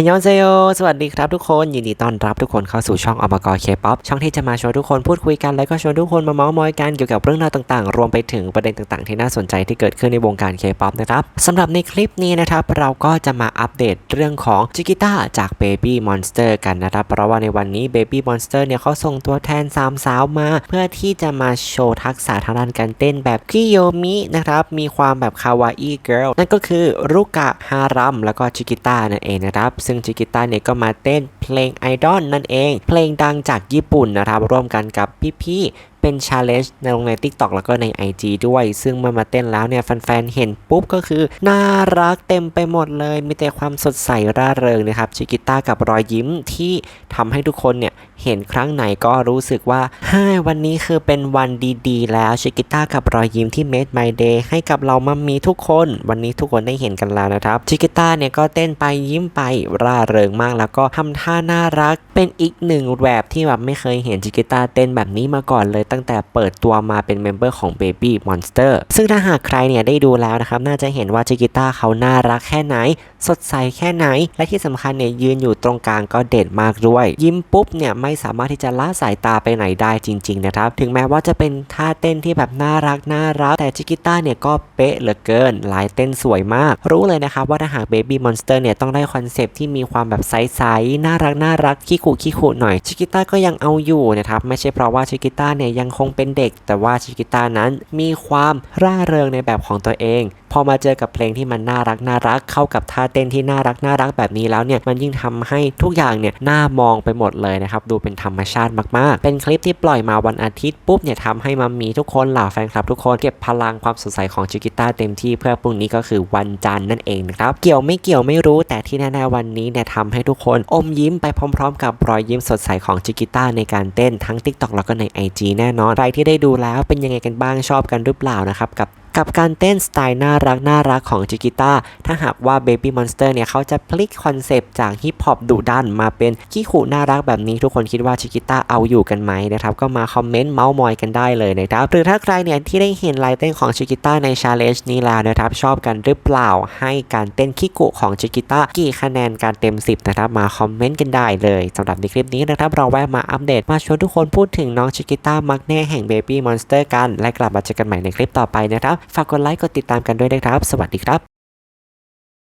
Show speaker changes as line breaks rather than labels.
ฮยอนเซโยสวัสดีครับทุกคน ยินดีต้อนรับทุกคนเข้าสู่ช่องอมกรเคป๊อปช่องที่จะมาชวนทุกคนพูดคุยกัน แล้วก็ชวนทุกคนมาเมาส์มอยกันเกี่ยวกับเรื่องราวต่างๆ รวมไปถึงประเด็นต่างๆ ที่น่าสนใจที่เกิดขึ้นในวงการเคป๊อปนะครับสำหรับในคลิปนี้นะครับ เราก็จะมาอัปเดตเรื่องของจิกิต้าจาก Baby Monster กันนะครับ เพราะว่าในวันนี้ Baby Monster เนี่ยเขาส่งตัวแทนสามสาวมา เพื่อที่จะมาโชว์ทักษะทางด้านการเต้นแบบคิโยมินะครับมีความแบบคาวาอิเกิร์ลนั่นก็คือรุกะฮารัมแล้วก็จิกิต้านั่นเองนะครับซึ่งจิกิต้าเนี่ยก็มาเต้นเพลงไอดอลนั่นเอง เพลงดังจากญี่ปุ่นนะครับร่วมกันกับพี่ๆ เป็นชาเลนจ์ในลงใน TikTok แล้วก็ใน IG ด้วย ซึ่งเมื่อมาเต้นแล้วเนี่ยแฟนๆเห็นปุ๊บก็คือ น่ารักเต็มไปหมดเลย มีแต่ความสดใสร่าเริงนะครับชิกิต้ากับรอยยิ้มที่ทำให้ทุกคนเนี่ยเห็นครั้งไหนก็รู้สึกว่าฮ้วันนี้คือเป็นวันดีๆ แล้วชิกิต้ากับรอยยิ้มที่ Made My Day ให้กับเรามัมมีทุกคน วันนี้ทุกคนได้เห็นกันแล้วนะครับชิกิต้าเนี่ยก็เต้นไปยิ้มไปร่าเริงมากแล้วก็ทำท่าน่ารัก เป็นอีกหนึ่งแบบที่แบบไม่เคยเห็นชิกิต้าเต้นแบบนี้มาก่อนเลยตั้งแต่เปิดตัวมาเป็นเมมเบอร์ของ Baby Monster ซึ่งถ้าหากใครเนี่ยได้ดูแล้วนะครับ น่าจะเห็นว่าชิกิต้าเขาน่ารักแค่ไหน สดใสแค่ไหน และที่สำคัญเนี่ยยืนอยู่ตรงกลางก็เด่นมากด้วย ยิ้มปุ๊บเนี่ยไม่สามารถที่จะละสายตาไปไหนได้จริง ๆ นะครับ ถึงแม้ว่าจะเป็นท่าเต้นที่แบบน่ารักน่ารัก แต่ชิกิต้าเนี่ยก็เป๊ะเหลือเกินลายเต้นสวยมาก รู้เลยนะครับว่าถ้าหาก Baby Monster เนี่ยต้องได้คอนเซปต์ที่มีความแบบใสๆน่ารักน่ารักขี้ขู่ขี้ขู่หน่อย ชิกิต้าก็ยังเอาอยู่นะครับ ไม่ใช่เพราะว่าชิกิต้าเนี่ยยังคงเป็นเด็ก แต่ว่าชิกิต้านั้นมีความร่าเริงในแบบของตัวเอง พอมาเจอกับเพลงที่มันน่ารักน่ารักเข้ากับท่าเต้นที่น่ารักน่ารักแบบนี้แล้วเนี่ยมันยิ่งทำให้ทุกอย่างเนี่ยน่ามองไปหมดเลยนะครับดูเป็นธรรมชาติมากๆ เป็นคลิปที่ปล่อยมาวันอาทิตย์ปุ๊บเนี่ยทำให้มัมมีทุกคนเหล่าแฟนคลับทุกคนเก็บพลังความสดใสของจิกิต้าเต็มที่เพื่อพรุ่งนี้ก็คือวันจันทร์นั่นเองนะครับเกี่ยวไม่เกี่ยวไม่รู้แต่ที่แน่ๆวันนี้เนี่ยทำให้ทุกคนอมยิ้มไปพร้อม ๆ กับรอยยิ้มสดใสของจิกิต้าในการเต้นทั้ง TikTok แล้วก็ใน IG แน่นอน ใครที่ได้ดูแล้วเป็นยังไงกันบ้างชอบกันหรือเปล่านะครับกับกับการเต้นสไตล์น่ารักน่ารักของจิกิต้า ถ้าหากว่า Baby Monster เนี่ยเขาจะพลิกคอนเซปต์จากฮิปฮอปดุดันมาเป็นขี้ขู่น่ารักแบบนี้ทุกคนคิดว่าจิกิต้าเอาอยู่กันไหมนะครับ ก็มาคอมเมนต์เมาส์มอยกันได้เลยนะครับ หรือถ้าใครเนี่ยที่ได้เห็นลายเต้นของจิกิต้าในชาเลนจ์นี้แล้วนะครับ ชอบกันหรือเปล่าให้การเต้นขี้กุของจิกิต้ากี่คะแนนการเต็ม 10 นะครับ มาคอมเมนต์กันได้เลยสำหรับในคลิปนี้นะครับเราแวะมาอัปเดตมาชวนทุกคนพูดถึงน้องจิกิต้ามักแน่แห่ง Baby Monster กัน และกลับมาเจอกันใหม่ในคลิปต่อไปนะครับฝากกดไลค์กดติดตามกันด้วยนะครับ สวัสดีครับ